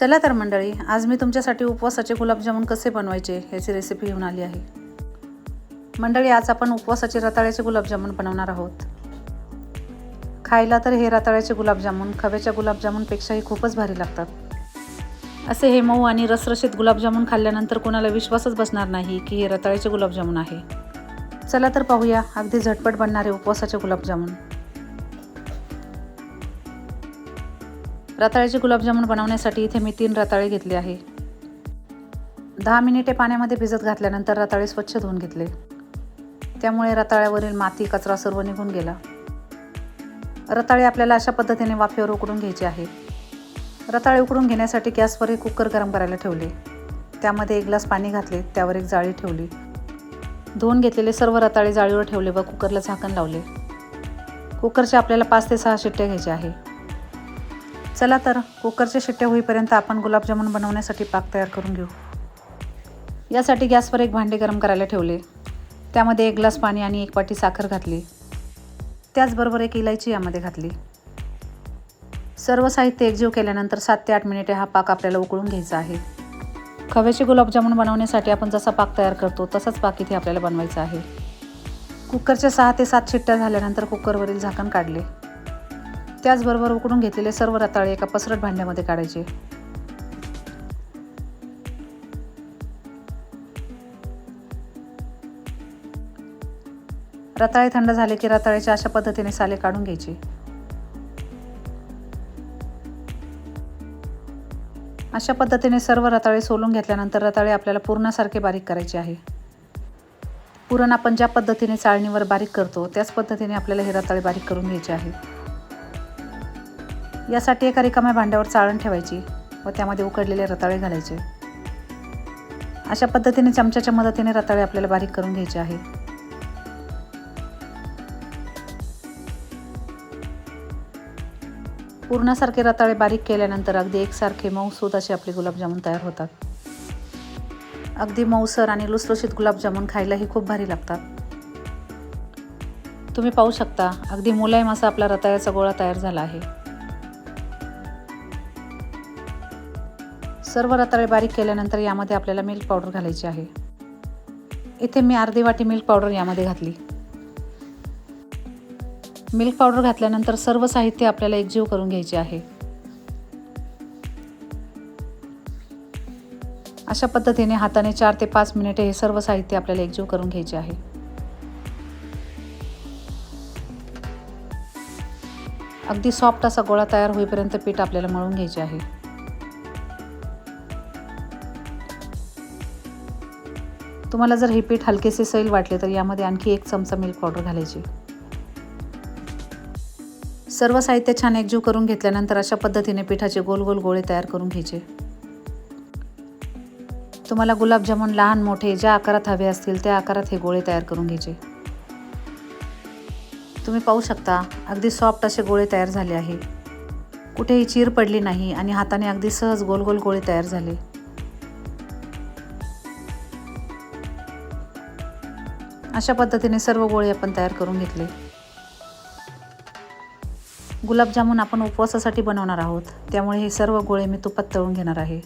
चला तर मंडळी आज मी तुमच्यासाठी उपवासाचे गुलाबजामुन कसे बनवायचे ह्याची रेसिपी घेऊन आली आहे. मंडळी आज आपण उपवासाचे रताळ्याचे गुलाबजामुन बनवणार आहोत. खायला तर हे रताळ्याचे गुलाबजामुन खव्याच्या गुलाबजामुनपेक्षाही खूपच भारी लागतात. असे हे मऊ आणि रसरशीत गुलाबजामुन खाल्ल्यानंतर कोणाला विश्वासच बसणार नाही की हे रताळ्याचे गुलाबजामुन आहे. चला तर पाहूया अगदी झटपट बनणारे उपवासाचे गुलाबजामुन. रताळ्याचे गुलाबजामुन बनवण्यासाठी इथे मी तीन रताळे घेतले आहे. दहा मिनिटे पाण्यामध्ये भिजत घातल्यानंतर रताळे स्वच्छ धुवून घेतले. त्यामुळे रताळ्यावरील माती कचरा सर्व निघून गेला. रताळे आपल्याला अशा पद्धतीने वाफेवर उकडून घ्यायचे आहे. रताळे उकडून घेण्यासाठी गॅसवर एक कुकर गरम करायला ठेवले. त्यामध्ये एक ग्लास पाणी घातले त्यावर एक जाळी ठेवली. धुवून घेतलेले सर्व रताळे जाळीवर ठेवले व कुकरला झाकण लावले. कुकरचे आपल्याला पाच ते सहा शिट्ट्या घ्यायच्या आहे. चला तर कुकरच्या शिट्ट्या होईपर्यंत आपण गुलाबजामुन बनवण्यासाठी पाक तयार करून घेऊ. यासाठी गॅसवर एक भांडे गरम करायला ठेवले. त्यामध्ये एक ग्लास पाणी आणि एक वाटी साखर घातली. त्याचबरोबर एक इलायची यामध्ये घातली. सर्व साहित्य एकजीव केल्यानंतर सात ते आठ मिनिटे हा पाक आपल्याला उकळून घ्यायचा आहे. खव्याचे गुलाबजामुन बनवण्यासाठी आपण जसा पाक तयार करतो तसाच पाक इथे आपल्याला बनवायचा आहे. कुकरच्या सहा ते सात शिट्ट्या झाल्यानंतर कुकरवरील झाकण काढले. त्याचबरोबर उकडून घेतलेले सर्व रताळे एका पसरट भांड्यामध्ये काढायचे. रताळे थंड झाले की रताळ्याच्या अशा पद्धतीने साले काढून घ्यायचे. अशा पद्धतीने सर्व रताळे सोलून घेतल्यानंतर रताळे आपल्याला पूर्णासारखे बारीक करायचे आहे. पुरण आपण ज्या पद्धतीने चाळणीवर बारीक करतो त्याच पद्धतीने आपल्याला हे रताळे बारीक करून घ्यायचे आहे. यासाठी एका रिकाम्या भांड्यावर चाळण ठेवायची व त्यामध्ये उकडलेले रताळे घालायचे. अशा पद्धतीने चमच्याच्या मदतीने रताळे आपल्याला बारीक करून घ्यायचे आहे पूर्णासारखे रताळे बारीक केल्यानंतर अगदी एकसारखे मऊसूद असे आपले गुलाबजामुन तयार होतात. अगदी मऊसर आणि लुसलुशीत गुलाबजामुन खायलाही खूप भारी लागतात. तुम्ही पाहू शकता अगदी मुलायम असा आपला रताळ्याचा गोळा तयार झाला आहे. सर्व रताळे बारीक केल्यानंतर यामध्ये आपल्याला मिल्क पावडर घालायची आहे. इथे मी अर्धी वाटी मिल्क पावडर यामध्ये घातली. मिल्क पावडर घातल्यानंतर सर्व साहित्य आपल्याला एकजीव करून घ्यायचे आहे. अशा पद्धतीने हाताने चार ते पाच मिनिटे हे सर्व साहित्य आपल्याला एकजीव करून घ्यायचे आहे. अगदी सॉफ्ट असा गोळा तयार होईपर्यंत पीठ आपल्याला मळून घ्यायचे आहे. तुम्हाला जर हे पीठ हलकेसे सैल वाटले तर यामध्ये आणखी एक चमचा मिल्क पावडर घालायची. सर्व साहित्य छान एकजीव करून घेतल्यानंतर अशा पद्धतीने पिठाचे गोल गोल गोळे तयार करून घ्यायचे. तुम्हाला गुलाबजामुन लहान मोठे ज्या आकारात हवे असतील त्या आकारात हे गोळे तयार करून घ्यायचे. तुम्ही पाहू शकता अगदी सॉफ्ट असे गोळे तयार झाले आहे. कुठेही चीर पडली नाही आणि हाताने अगदी सहज गोल गोल गोळे तयार झाले. अशा पद्धतीने सर्व गोळे आपण तयार करून घेतले. गुलाबजामुन आपण उपवासासाठी बनवणार आहोत. त्यामुळे हे सर्व गोळे मी तुपात तळून घेणार आहे.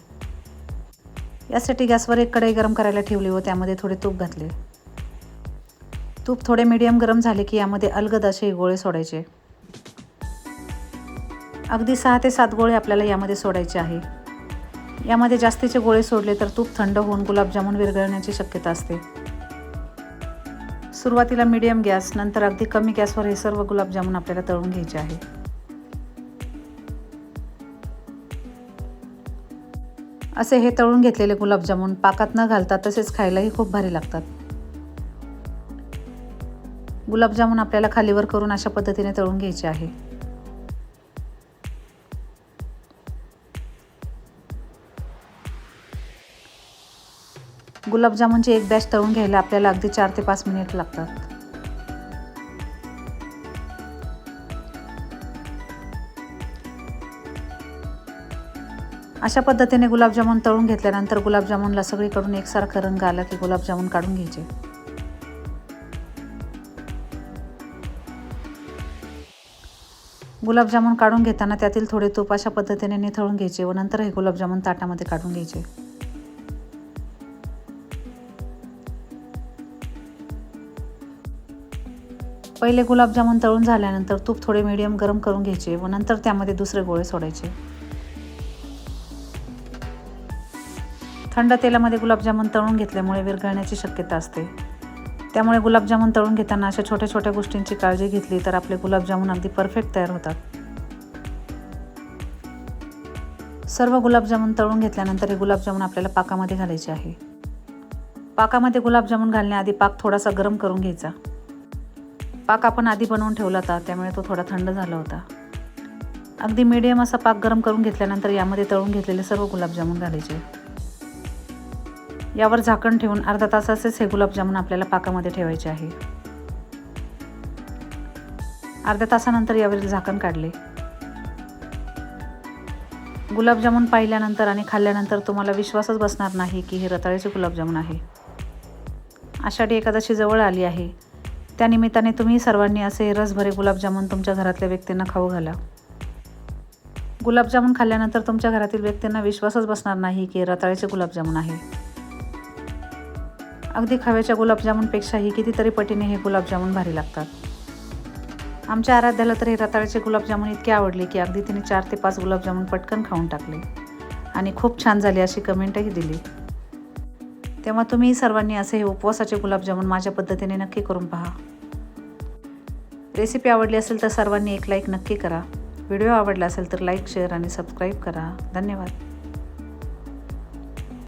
यासाठी गॅसवर एक कढई गरम करायला ठेवली व त्यामध्ये थोडे तूप घातले. तूप थोडे मीडियम गरम झाले की यामध्ये अलगद असे गोळे सोडायचे. अगदी सहा ते सात गोळे आपल्याला यामध्ये सोडायचे आहे. यामध्ये जास्तीचे गोळे सोडले तर तूप थंड होऊन गुलाबजामुन विरघळण्याची शक्यता असते. सुरुवातीला मीडियम गॅस नंतर अगदी कमी गॅसवर हे सर्व गुलाबजामुन आपल्याला तळून घ्यायचे आहे. असे हे तळून घेतलेले गुलाबजामुन पाकात न घालता तसेच खायलाही खूप भारी लागतात. गुलाबजामुन आपल्याला खालीवर करून अशा पद्धतीने तळून घ्यायचे आहे. गुलाबजामुनची एक बॅच तळून घ्यायला आपल्याला अगदी चार ते पाच मिनिट लागतात. अशा पद्धतीने गुलाबजामुन तळून घेतल्यानंतर गुलाबजामुनला सगळीकडून एकसारखं रंग आला की गुलाबजामुन काढून घ्यायचे. गुलाबजामुन काढून घेताना त्यातील थोडे तूप अशा पद्धतीने निथळून घ्यायचे व नंतर हे गुलाबजामुन ताटामध्ये काढून घ्यायचे. पहिले गुलाबजामुन तळून झाल्यानंतर तूप थोडे मीडियम गरम करून घ्यायचे व नंतर त्यामध्ये दुसरे गोळे सोडायचे. थंड तेलामध्ये गुलाबजामुन तळून घेतल्यामुळे विरघळण्याची शक्यता असते. त्यामुळे गुलाबजामुन तळून घेताना अशा छोट्या छोट्या गोष्टींची काळजी घेतली तर आपले गुलाबजामुन अगदी परफेक्ट तयार होतात. सर्व गुलाबजामुन तळून घेतल्यानंतर हे गुलाबजामुन आपल्याला पाकामध्ये घालायचे आहे. पाकामध्ये गुलाबजामुन घालण्याआधी पाक थोडासा गरम करून घ्यायचा. पाक आपण आधी बनवून ठेवला होता त्यामुळे तो थोडा थंड झाला होता. अगदी मीडियम असा पाक गरम करून घेतल्यानंतर यामध्ये तळून घेतलेले सर्व गुलाबजामुन घालायचे. यावर झाकण ठेवून अर्धा तासाचेच हे गुलाबजामुन आपल्याला पाकामध्ये ठेवायचे आहे. अर्ध्या तासानंतर यावरील झाकण काढले. गुलाबजामुन पाहिल्यानंतर आणि खाल्ल्यानंतर तुम्हाला विश्वासच बसणार नाही की हे रताळ्याचे गुलाबजामुन आहे. आषाढी एकादशी जवळ आली आहे. त्यानिमित्ताने तुम्ही सर्वांनी असे रसभरे गुलाबजामुन तुमच्या घरातल्या व्यक्तींना खाऊ घाला. गुलाबजामुन खाल्ल्यानंतर तुमच्या घरातील व्यक्तींना विश्वासच बसणार नाही की रताळ्याचे गुलाबजामुन आहे. अगदी खव्याच्या गुलाबजामुनपेक्षाही कितीतरी पटीने हे गुलाबजामुन भारी लागतात. आमच्या आराध्याला तर हे रताळ्याचे गुलाबजामुन इतके आवडले की अगदी तिने चार ते पाच गुलाबजामुन पटकन खाऊन टाकले. आणि खूप छान झाले अशी कमेंटही दिली. तेव्हा तुम्ही सर्वांनी असे हे उपवासाचे गुलाबजामुन माझ्या पद्धतीने नक्की करून पहा. रेसिपी आवडली असेल तर सर्वांनी एक लाईक नक्की करा. व्हिडिओ आवडला असेल तर लाईक शेअर आणि सबस्क्राईब करा. धन्यवाद.